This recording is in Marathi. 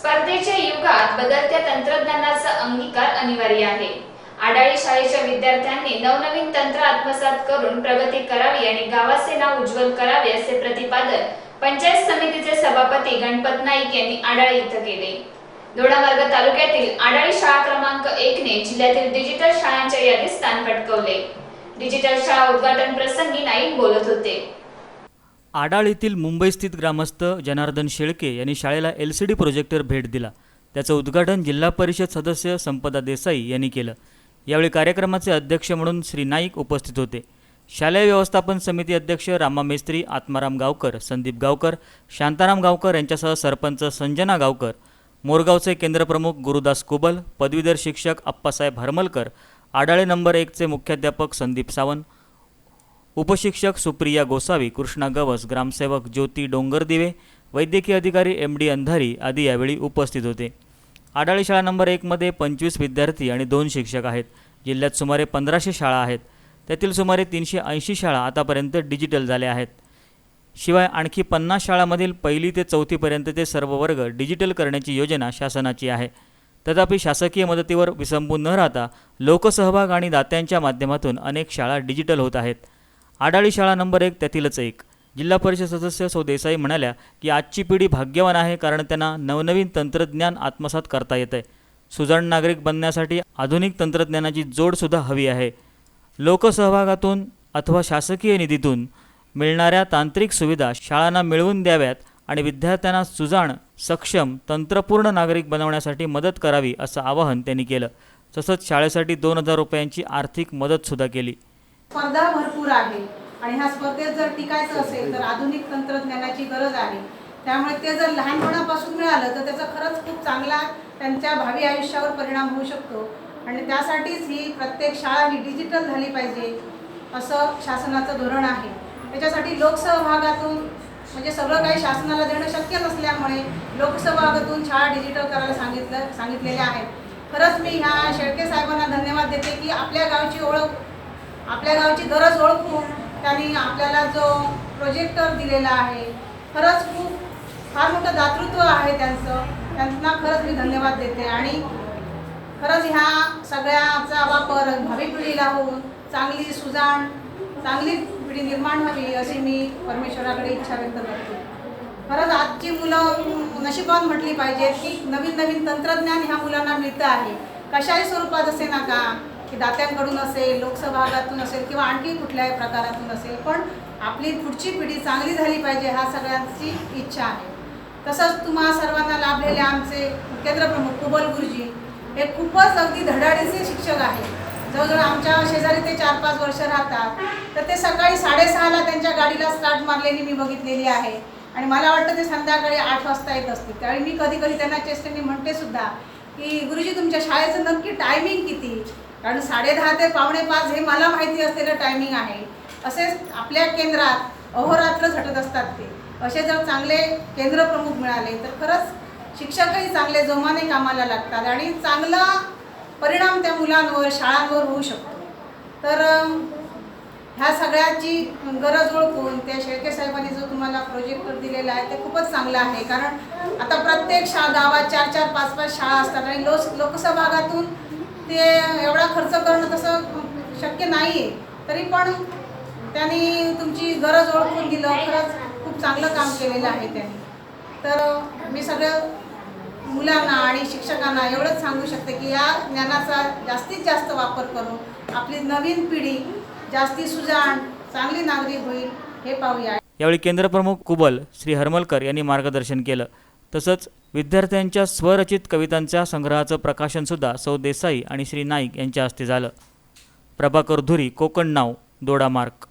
स्पर्धेच्या युगात बदलत्या तंत्रज्ञानाचा अंगीकार अनिवार्य आहे. आडाळी शाळेच्या विद्यार्थ्यांनी नवनवीन तंत्र आत्मसात करून प्रगती करावी आणि गावाचे नाव उज्ज्वल करावे असे प्रतिपादन पंचायत समितीचे सभापती गणपत नाईक यांनी आडाळी इथं केले. दोडामार्ग तालुक्यातील आडाळी शाळा क्रमांक एक ने जिल्ह्यातील डिजिटल शाळांच्या यादीत स्थान पटकवले. डिजिटल शाळा उद्घाटन प्रसंगी नाईक बोलत होते. आडाळ येथील मुंबईस्थित ग्रामस्थ जनार्दन शेळके यांनी शाळेला एल सी डी प्रोजेक्टर भेट दिला. त्याचं उद्घाटन जिल्हा परिषद सदस्य संपदा देसाई यांनी केलं. यावेळी कार्यक्रमाचे अध्यक्ष म्हणून श्री नाईक उपस्थित होते. शालेय व्यवस्थापन समिती अध्यक्ष रामा मेस्त्री आत्माराम गावकर संदीप गावकर शांताराम गावकर यांच्यासह सरपंच संजना गावकर मोरगावचे केंद्रप्रमुख गुरुदास कुबल पदवीधर शिक्षक अप्पासाहेब हरमलकर आडाळे नंबर एकचे मुख्याध्यापक संदीप सावंत उपशिक्षक सुप्रिया गोसावी कृष्णा गवस ग्रामसेवक ज्योती डोंगरदिवे वैद्यकीय अधिकारी एम डी अंधारी आदी यावेळी उपस्थित होते. आडाळी शाळा नंबर एकमध्ये पंचवीस विद्यार्थी आणि दोन शिक्षक आहेत. जिल्ह्यात सुमारे पंधराशे शाळा आहेत. त्यातील सुमारे तीनशे ऐंशी शाळा आतापर्यंत डिजिटल झाल्या आहेत. शिवाय आणखी पन्नास शाळांमधील पहिली ते चौथीपर्यंतचे सर्व वर्ग डिजिटल करण्याची योजना शासनाची आहे. तथापि शासकीय मदतीवर विसंबून न राहता लोकसहभाग आणि दात्यांच्या माध्यमातून अनेक शाळा डिजिटल होत आहेत. आडाळी शाळा नंबर एक त्यातीलच एक. जिल्हा परिषद सदस्य सौ देसाई म्हणाल्या की आजची पिढी भाग्यवान आहे कारण त्यांना नवनवीन तंत्रज्ञान आत्मसात करता येते सुजाण नागरिक बनण्यासाठी आधुनिक तंत्रज्ञानाची जोडसुद्धा हवी आहे. लोकसहभागातून अथवा शासकीय निधीतून मिळणाऱ्या तांत्रिक सुविधा शाळांना मिळवून द्याव्यात आणि विद्यार्थ्यांना सुजाण सक्षम तंत्रपूर्ण नागरिक बनवण्यासाठी मदत करावी असं आवाहन त्यांनी केलं. तसंच शाळेसाठी दोन हजार रुपयांची आर्थिक मदतसुद्धा केली. स्पर्धा भरपूर आहे. आणि ह्या स्पर्धेत जर टिकायचं असेल तर आधुनिक तंत्रज्ञानाची गरज आहे. त्यामुळे ते जर लहानपणापासून मिळालं तर त्याचा खरंच खूप चांगला त्यांच्या भावी आयुष्यावर परिणाम होऊ शकतो. आणि त्यासाठीच ही प्रत्येक शाळा ही डिजिटल झाली पाहिजे असं शासनाचं धोरण आहे. त्याच्यासाठी लोकसहभागातून म्हणजे सगळं काही शासनाला देणं शक्य नसल्यामुळे लोकसहभागातून शाळा डिजिटल करायला सांगितलं सांगितलेल्या आहेत. खरंच मी ह्या शेळके साहेबांना धन्यवाद देते की आपल्या गावची ओळख आपल्या गावची गरज ओळखून त्यांनी आपल्याला जो प्रोजेक्टर दिलेला आहे खरंच खूप फार मोठं दातृत्व आहे त्यांचं. त्यांना खरंच मी धन्यवाद देते. आणि खरंच ह्या सगळ्याचा वापर भावी पिढीला होऊन चांगली सुजाण चांगली पिढी निर्माण व्हावी अशी मी परमेश्वराकडे इच्छा व्यक्त करते. खरंच आजची मुलं नशिबान म्हटली पाहिजेत की नवीन नवीन तंत्रज्ञान ह्या मुलांना मिळतं आहे. कशाही स्वरूपात असे ना का की दात्यांकडून असेल लोकसहभागातून असेल किंवा आणखी कुठल्याही प्रकारातून असेल पण आपली पुढची पिढी चांगली झाली पाहिजे हा सगळ्यांची इच्छा आहे. तसंच तुम्हा सर्वांना लाभलेले आमचे केंद्रप्रमुख कुबल गुरुजी हे खूपच अगदी धडाडीचे शिक्षक आहेत. जवळजवळ आमच्या शेजारी ते चार पाच वर्ष राहतात. तर ते सकाळी साडेसहाला त्यांच्या गाडीला स्टार्ट मारलेली मी बघितलेली आहे. आणि मला वाटतं ते संध्याकाळी आठ वाजता येत असतील. त्यावेळी मी कधी कधी त्यांना चेष्टेने म्हणते सुद्धा की गुरुजी तुमच्या शाळेचं नक्की टायमिंग किती? कारण साडेदहा ते पावणे पाच हे मला माहिती असलेलं टायमिंग आहे. असेच आपल्या केंद्रात अहोरात्र झटत असतात ते. असे जर चांगले केंद्रप्रमुख मिळाले तर खरंच शिक्षकही चांगले जोमाने कामाला लागतात आणि चांगला परिणाम त्या मुलांवर शाळांवर होऊ शकतो. तर ह्या सगळ्याची गरज ओळखून त्या शेळके साहेबांनी जो तुम्हाला प्रोजेक्ट दिलेला आहे ते खूपच चांगलं आहे. कारण आता प्रत्येक शाळा गावात चार चार पाच पाच शाळा असतात आणि लोक लोकसहभागातून ते एवढा खर्च करणं तसं शक्य नाही आहे तरी पण त्यांनी तुमची गरज ओळखून दिलं. खरंच खूप चांगलं काम केलेलं आहे त्यांनी. तर मी सगळं मुलांना आणि शिक्षकांना एवढंच सांगू शकते की या ज्ञानाचा जास्तीत जास्त वापर करून आपली नवीन पिढी जास्ती सुजाण चांगली नागरिक होईल हे पाहूया. यावेळी केंद्रप्रमुख कुबल श्री हरमलकर यांनी मार्गदर्शन केलं. तसंच विद्यार्थ्यांच्या स्वरचित कवितांच्या संग्रहाचं प्रकाशनसुद्धा सौ देसाई आणि श्री नाईक यांच्या हस्ते झालं. प्रभाकर धुरी कोकण नाव दोडा मार्क.